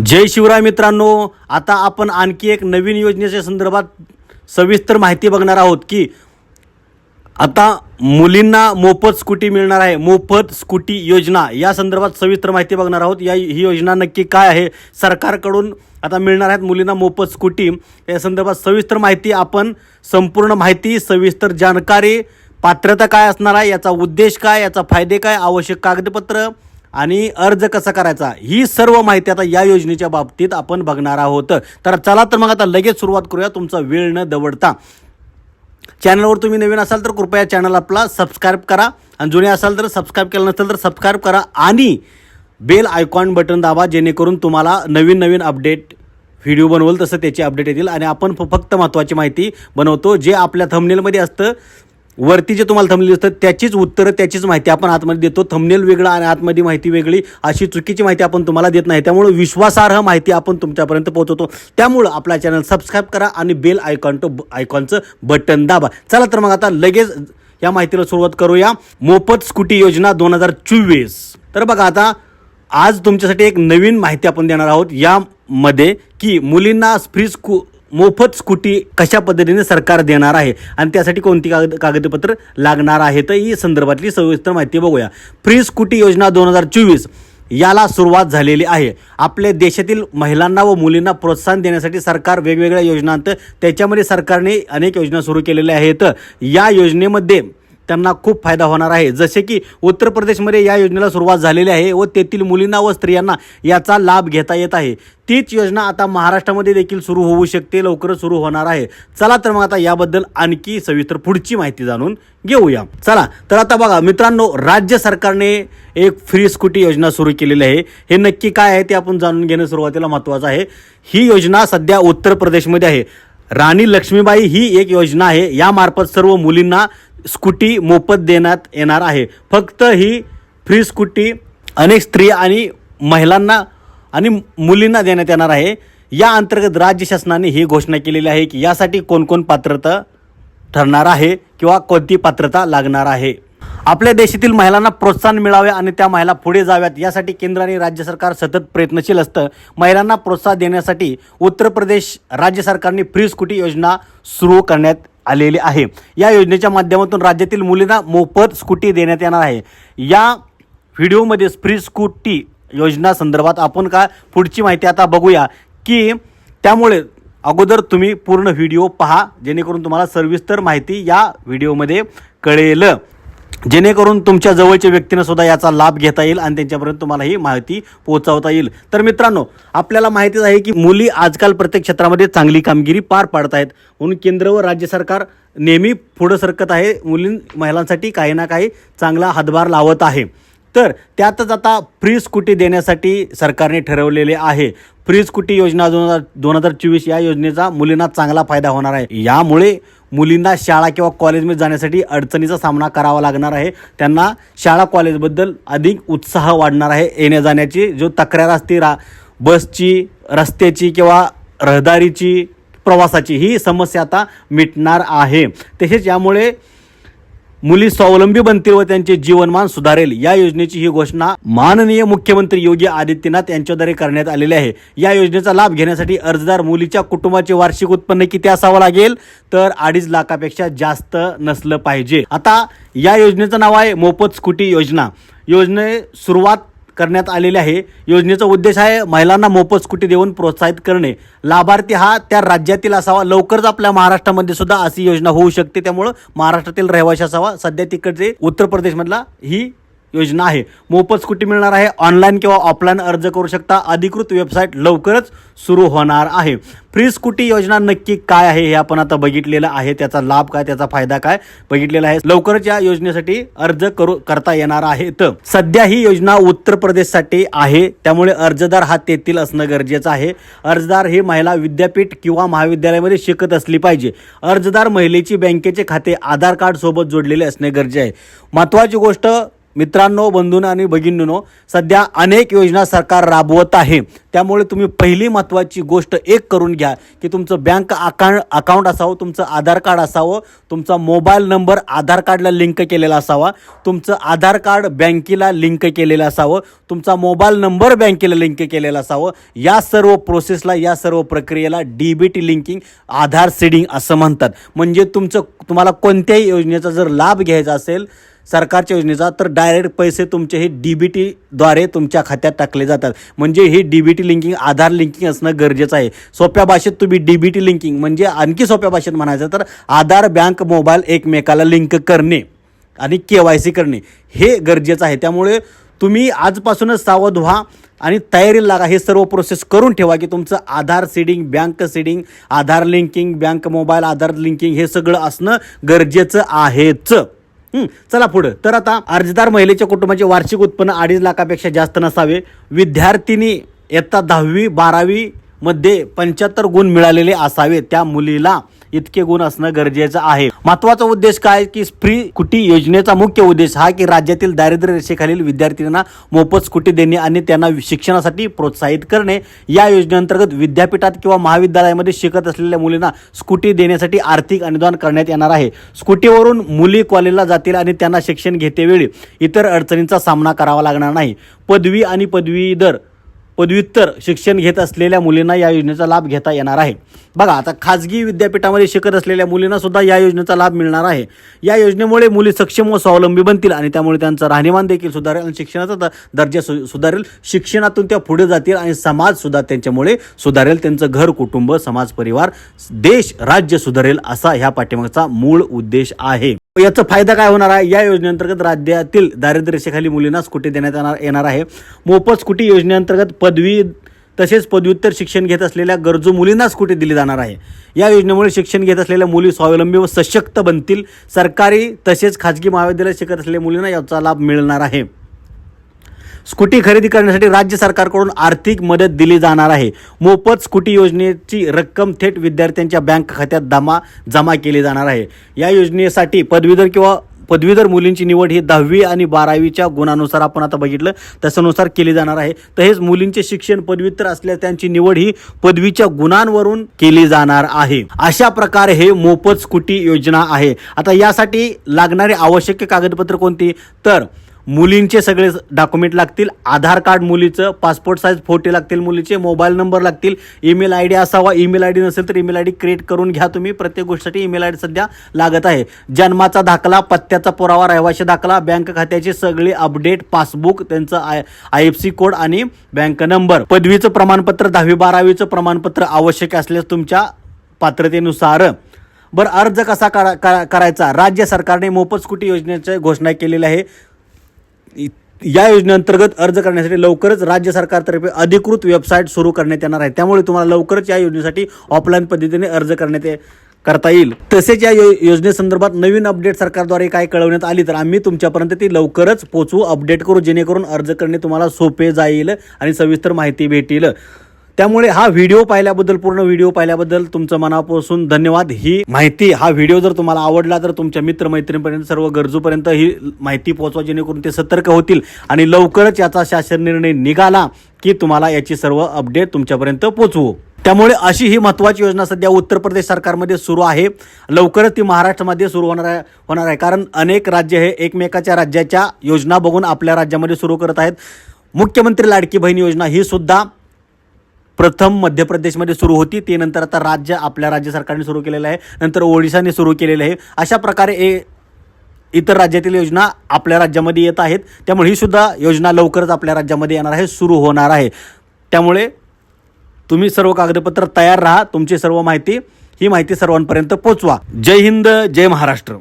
जय शिवराय मित्रांनो आता आपण आणखी एक नवीन योजनेच्या संदर्भात सविस्तर माहिती बघणार आहोत की आता मुलींना मोफत स्कूटी मिळणार आहे. मोफत स्कूटी योजना या संदर्भात सविस्तर माहिती बघणार आहोत. या ही योजना नक्की काय आहे? सरकारकडून आता मिळणार आहेत मुलींना मोफत स्कूटी. या संदर्भात सविस्तर माहिती आपण संपूर्ण माहिती सविस्तर जानकारी पात्रता काय असणार आहे याचा उद्देश काय याचा फायदे काय आवश्यक कागदपत्र आणि अर्ज कसा करायचा? ही सर्व माहिती आता या योजनेच्या बाबतीत आपण बघणार आहोत. तर चला तर मग आता लगेच सुरुवात करूया. तुमचा वेळ न दवडता. चॅनलवर तुम्ही नवीन असाल तर कृपया चॅनल आपला सबस्क्राईब करा. आणि जुने असाल तर सबस्क्राईब केलं नसेल तर सबस्क्राईब करा. आणि बेल आयकॉन बटन दाबा जेणेकरून तुम्हाला नवीन नवीन अपडेट व्हिडिओ बनवल तसं त्याची अपडेट येतील. आणि आपण फ- फक्त महत्त्वाची माहिती बनवतो जे आपल्या थंबनेलमध्ये असतं. वरती जे तुम्हाला थंबनेल असतं त्याचीच उत्तरं त्याचीच माहिती आपण आतमध्ये देतो. थंबनेल वेगळं आणि आतमध्ये माहिती वेगळी. अशी चुकीची माहिती आपण तुम्हाला देत नाही. त्यामुळे विश्वासार्ह माहिती आपण तुमच्यापर्यंत पोहोचवतो. त्यामुळं आपला चॅनल सबस्क्राईब करा आणि बेल आयकॉन टू आयकॉनचं बटन दाबा. चला तर मग आता लगेच या माहितीला सुरुवात करूया. मोफत स्कूटी योजना दोन हजार चोवीस. तर बघा आता आज तुमच्यासाठी एक नवीन माहिती आपण देणार आहोत. यामध्ये की मुलींना फ्री स्कू मोफत स्कूटी कशा पद्धतीने सरकार देणार आहे? आणि त्यासाठी कोणती कागद कागदपत्र लागणार आहेत? ही संदर्भातली सविस्तर माहिती बघूया. फ्री स्कूटी योजना दोन हजार चोवीस याला सुरुवात झालेली आहे. आपल्या देशातील महिलांना व मुलींना प्रोत्साहन देण्यासाठी सरकार वेगवेगळ्या योजना त्याच्यामध्ये सरकारने अनेक योजना सुरू केलेल्या आहेत. या योजनेमध्ये त्यांना खूप फायदा होणार आहे. जसे की उत्तर प्रदेशमध्ये या योजनेला सुरुवात झालेली आहे व तेथील मुलींना व स्त्रियांना याचा लाभ घेता येत आहे. तीच योजना आता महाराष्ट्रामध्ये देखील सुरू होऊ शकते लवकरच सुरू होणार आहे. चला तर मग आता याबद्दल आणखी सविस्तर पुढची माहिती जाणून घेऊया. चला तर आता बघा मित्रांनो राज्य सरकारने एक फ्री स्कूटी योजना सुरू केलेली आहे. हे नक्की काय आहे ते आपण जाणून घेणं सुरुवातीला महत्त्वाचं आहे. ही योजना सध्या उत्तर प्रदेशमध्ये आहे. राणी लक्ष्मीबाई ही एक योजना आहे. यामार्फत सर्व मुलींना स्कूटी मोफत देण्यात येणार आहे. फक्त ही फ्री स्कूटी अनेक स्त्रिया आणि महिलांना आणि मुलींना देण्यात येणार आहे. या अंतर्गत राज्य शासनाने ही घोषणा केलेली आहे की यासाठी कोणकोण पात्रता ठरणार आहे किंवा कोणती पात्रता लागणार आहे. आपल्या देशातील महिलांना प्रोत्साहन मिळावे आणि त्या महिला पुढे जाव्यात यासाठी केंद्र आणि राज्य सरकार सतत प्रयत्नशील असतं. महिलांना प्रोत्साहन देण्यासाठी उत्तर प्रदेश राज्य सरकारने फ्री स्कूटी योजना सुरू करण्यात आलेली आहे. या योजनेच्या माध्यमातून राज्यातील मुलींना मोफत स्कूटी देण्यात येणार आहे. या व्हिडिओमध्ये फ्री स्कूटी योजना संदर्भात आपण का पुढची माहिती आता बघूया की त्यामुळे अगोदर तुम्ही पूर्ण व्हिडिओ पहा जेणेकरून तुम्हाला सविस्तर माहिती या व्हिडिओमध्ये कळेल. जेणेकरून तुमच्या जवळच्या व्यक्तीनं सुद्धा याचा लाभ घेता येईल आणि त्यांच्यापर्यंत तुम्हाला ही माहिती पोहोचवता येईल. तर मित्रांनो आपल्याला माहितीच आहे की मुली आजकाल प्रत्येक क्षेत्रामध्ये चांगली कामगिरी पार पाडत आहेत म्हणून केंद्र व राज्य सरकार नेहमी पुढं सरकत आहे. मुलीं महिलांसाठी काही ना काही चांगला हातभार लावत आहे. तर त्यातच आता फ्री स्कूटी देण्यासाठी सरकारने ठरवलेले आहे. फ्री स्कूटी योजना दोन हजार दोन हजार चोवीस या योजनेचा मुलींना चांगला फायदा होणार आहे. यामुळे मुलींना शाळा किंवा कॉलेजमध्ये जाण्यासाठी अडचणीचा सामना करावा लागणार आहे. त्यांना शाळा कॉलेजबद्दल अधिक उत्साह वाढणार आहे. येण्या जाण्याची जो तक्रार असते रा बसची रस्त्याची किंवा रहदारीची प्रवासाची ही समस्या आता मिटणार आहे. तसेच यामुळे मुली स्वावलंबी बनतील व त्यांचे जीवनमान सुधारेल. या योजनेची ही घोषणा माननीय मुख्यमंत्री योगी आदित्यनाथ यांच्याद्वारे करण्यात आलेली आहे. या योजनेचा लाभ घेण्यासाठी अर्जदार मुलीच्या कुटुंबाचे वार्षिक उत्पन्न किती असावं लागेल? तर अडीच लाखापेक्षा जास्त नसलं पाहिजे. आता या योजनेचं नाव आहे मोफत स्कूटी योजना. योजने सुरुवात करण्यात आलेले आहे. योजनेचा उद्देश आहे महिलांना मोफत स्कूटी देऊन प्रोत्साहित करणे. लाभार्थी हा त्या राज्यातील असावा लवकरच आपल्या महाराष्ट्रामध्ये सुद्धा अशी योजना होऊ शकते. त्यामुळं महाराष्ट्रातील रहिवाशी असावा. सध्या तिकडचे उत्तर प्रदेशमधला ही योजना आहे. मोफत स्कूटी मिळणार आहे. ऑनलाईन किंवा ऑफलाईन अर्ज करू शकता. अधिकृत वेबसाईट लवकरच सुरू होणार आहे. फ्री स्कूटी योजना नक्की काय आहे हे आपण आता बघितलेलं आहे. त्याचा लाभ काय त्याचा फायदा काय बघितलेला आहे. लवकरच या योजनेसाठी अर्ज करू करता येणार आहे तर सध्या ही योजना उत्तर प्रदेशसाठी आहे. त्यामुळे अर्जदार हा तेथील असणं गरजेचं आहे. अर्जदार ही महिला विद्यापीठ किंवा महाविद्यालयामध्ये शिकत असली पाहिजे. अर्जदार महिलेची बँकेचे खाते आधार कार्ड सोबत जोडलेले असणे गरजे आहे. महत्त्वाची गोष्ट मित्रांनो बंधून आणि भगिनींनो सध्या अनेक योजना सरकार राबवत आहे. त्यामुळे तुम्ही पहिली महत्त्वाची गोष्ट एक करून घ्या की तुमचं बँक अकाउंट अकाउंट असावं तुमचं आधार कार्ड असावं तुमचा मोबाईल नंबर आधार कार्डला लिंक केलेला असावा तुमचं आधार कार्ड बँकेला लिंक केलेलं असावं तुमचा मोबाईल नंबर बँकेला लिंक केलेला असावं या सर्व प्रोसेसला या सर्व प्रक्रियेला D B T linking Aadhaar seeding असं म्हणतात. म्हणजे तुमचं तुम्हाला कोणत्याही योजनेचा जर लाभ घ्यायचा असेल सरकारच्या योजनेचा तर डायरेक्ट पैसे तुमचे हे डी बी टीद्वारे तुमच्या खात्यात टाकले जातात. म्हणजे हे D B T linking Aadhaar linking असणं गरजेचं आहे. सोप्या भाषेत तुम्ही डी बी टी लिंकिंग म्हणजे आणखी सोप्या भाषेत म्हणायचं तर आधार बँक मोबाईल एकमेकाला लिंक करणे आणि के वाय सी करणे हे गरजेचं आहे. त्यामुळे तुम्ही आजपासूनच सावध व्हा आणि तयारीला लागा. हे सर्व प्रोसेस करून ठेवा की तुमचं Aadhaar seeding bank seeding Aadhaar linking bank mobile Aadhaar linking हे सगळं असणं गरजेचं आहेच. चला पुढं. तर आता अर्जदार महिलेच्या कुटुंबाचे वार्षिक उत्पन्न अडीच लाखापेक्षा जास्त नसावे. विद्यार्थिनी इयत्ता दहावी बारावी मध्ये पंच्याहत्तर गुण मिळालेले असावे त्या मुलीला इतके गुण असणं गरजेचं आहे. महत्त्वाचा उद्देश काय की स्त्री कुटी योजनेचा मुख्य उद्देश हा की राज्यातील दारिद्र्य रेषेखालील विद्यार्थ्यांना मोफत स्कूटी देणे आणि त्यांना शिक्षणासाठी प्रोत्साहित करणे. या योजनेअंतर्गत विद्यापीठात किंवा महाविद्यालयामध्ये शिकत असलेल्या मुलींना स्कूटी देण्यासाठी आर्थिक अनुदान करण्यात येणार आहे. स्कूटीवरून मुली कॉलेजला जातील आणि त्यांना शिक्षण घेतेवेळी इतर अडचणींचा सामना करावा लागणार नाही. पदवी आणि पदवीधर पदव्युत्तर शिक्षण घेत असलेल्या मुलींना या योजनेचा लाभ घेता येणार आहे. बघा आता खाजगी विद्यापीठामध्ये शिकत असलेल्या मुलींना सुद्धा या योजनेचा लाभ मिळणार आहे. या योजनेमुळे मुली सक्षम व स्वावलंबी बनतील आणि त्यामुळे त्यांचं राहणीमान देखील सुधारेल आणि शिक्षणाचा दर्जा सु सुधारेल. शिक्षणातून त्या पुढे जातील आणि समाज सुद्धा त्यांच्यामुळे सुधारेल. त्यांचं घर कुटुंब समाज परिवार देश राज्य सुधारेल असा ह्या पाठीमागचा मूळ उद्देश आहे. याचा फायदा काय होणार आहे? या योजनेअंतर्गत राज्यातील दारिद्र्यरेषेखाली मुलींना स्कूटी देण्यात येणार येणार आहे. मोफत स्कूटी योजनेअंतर्गत पदवी तसेच पदव्युत्तर शिक्षण घेत असलेल्या गरजू मुलींना स्कूटी दिली जाणार आहे. या योजनेमुळे शिक्षण घेत असलेल्या मुली स्वावलंबी व सशक्त बनतील. सरकारी तसेच खाजगी महाविद्यालयात शिकत असलेल्या मुलींना याचा लाभ मिळणार आहे. स्कूटी खरेदी करण्यासाठी राज्य सरकारकडून आर्थिक मदत दिली जाणार आहे. मोफत स्कूटी योजनेची रक्कम थेट विद्यार्थ्यांच्या बँक खात्यात जमा जमा केली जाणार आहे. या योजनेसाठी पदवीधर किंवा पदवीधर मुलींची निवड ही दहावी आणि बारावीच्या गुणानुसार आपण आता बघितलं तसनुसार केली जाणार आहे. तसेच मुलींचे शिक्षण पदव्युत्तर असल्यास त्यांची निवड ही पदवीच्या गुणांवरून केली जाणार आहे. अशा प्रकारे हे मोफत स्कूटी योजना आहे. आता यासाठी लागणारी आवश्यक कागदपत्र कोणती? तर मुलींचे सगळे डॉक्युमेंट लागतील. आधार कार्ड मुलीचं पासपोर्ट साईज फोटो लागतील मुलीचे मोबाईल नंबर लागतील. ईमेल आय डी असावा ईमेल आय डी नसेल तर ईमेल आय डी क्रिएट करून घ्या तुम्ही. प्रत्येक गोष्टीसाठी ईमेल आय डी सध्या लागत आहे. जन्माचा दाखला पत्त्याचा पुरावा रहिवाशी दाखला बँक खात्याचे सगळे अपडेट पासबुक त्यांचं I I F C code आणि बँक नंबर पदवीचं प्रमाणपत्र दहावी बारावीचं प्रमाणपत्र आवश्यक असल्यास तुमच्या पात्रतेनुसार. बरं अर्ज कसा करा करायचा? राज्य सरकारने मोफत स्कूटी योजनेची घोषणा केलेली आहे. या योजनेअंतर्गत अर्ज करण्यासाठी लवकरच राज्य सरकारतर्फे अधिकृत वेबसाईट सुरू करण्यात येणार आहे. त्यामुळे तुम्हाला लवकरच या योजनेसाठी ऑफलाईन पद्धतीने अर्ज करण्यात ये- करता येईल. तसेच या यो योजनेसंदर्भात नवीन अपडेट सरकारद्वारे काय कळवण्यात आली तर आम्ही तुमच्यापर्यंत ती लवकरच पोचवू अपडेट करू जेणेकरून अर्ज करणे तुम्हाला सोपे जाईल आणि सविस्तर माहिती भेटेल. त्यामुळे हा व्हिडिओ पाहिल्याबद्दल पूर्ण व्हिडिओ पाहिल्याबद्दल तुमचं मनापासून धन्यवाद. ही माहिती हा व्हिडिओ जर तुम्हाला आवडला तर तुमच्या मित्रमैत्रिणीपर्यंत सर्व गरजूपर्यंत ही माहिती पोहोचवा जेणेकरून ते सतर्क होतील आणि लवकरच याचा शासन निर्णय निघाला की तुम्हाला याची सर्व अपडेट तुमच्यापर्यंत पोहोचवू. त्यामुळे अशी ही महत्त्वाची योजना सध्या उत्तर प्रदेश सरकारमध्ये सुरू आहे. लवकरच ती महाराष्ट्रामध्ये सुरू होणार आहे होणार आहे. कारण अनेक राज्य हे एकमेकाच्या राज्याच्या योजना बघून आपल्या राज्यामध्ये सुरू करत आहेत. मुख्यमंत्री लाडकी बहीण योजना ही सुद्धा प्रथम मध्य प्रदेशमध्ये सुरू होती. ते नंतर आता राज्य आपल्या राज्य सरकारने सुरू केलेलं आहे. नंतर ओडिशाने सुरू केलेलं आहे. अशा प्रकारे ए इतर राज्यातील योजना आपल्या राज्यामध्ये येत आहेत. त्यामुळे ही सुद्धा योजना लवकरच आपल्या राज्यामध्ये येणार आहे. सुरू होणार आहे. त्यामुळे तुम्ही सर्व कागदपत्र तयार राहा. तुमची सर्व माहिती ही माहिती सर्वांपर्यंत पोचवा. जय हिंद जय महाराष्ट्र.